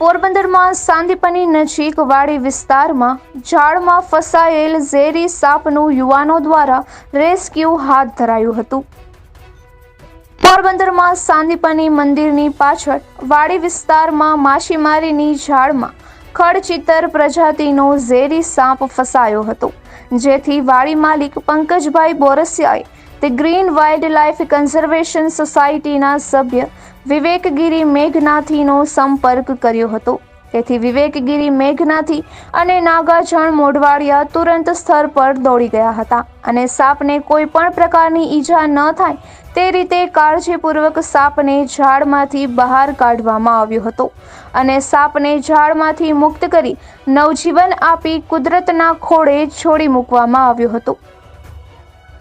પોરબંદરમાં સાંદીપની નજીક વાડી વિસ્તારમાં ઝાડમાં ફસાયેલ ઝેરી સાપનું યુવાનો દ્વારા રેસ્ક્યુ હાથ ધરાયું હતું. પોરબંદરમાં સાંદીપની મંદિરની પાછળ વાડી વિસ્તારમાં માછીમારીની ઝાડમાં ખડચિતર પ્રજાતિનો ઝેરી સાપ ફસાયો હતો, જેથી વાડી માલિક પંકજભાઈ બોરસિયાએ તે ગ્રીન વાઇલ્ડ લાઇફ કન્ઝર્વેશન સોસાયટીના સભ્ય વિવેકગીરી મેઘનાથીનો સંપર્ક કર્યો હતો. તેથી વિવેકગીરી મેઘનાથી અને નાગાજણ મોઢવાડિયા તુરંત સ્થળ પર દોડી ગયા હતા અને સાપને કોઈ પણ પ્રકારની ઈજા ન થાય તે રીતે કાળજીપૂર્વક સાપને ઝાડમાંથી બહાર કાઢવામાં આવ્યો હતો અને સાપને ઝાડમાંથી મુક્ત કરી નવજીવન આપી કુદરતના ખોળે છોડી મૂકવામાં આવ્યો હતો.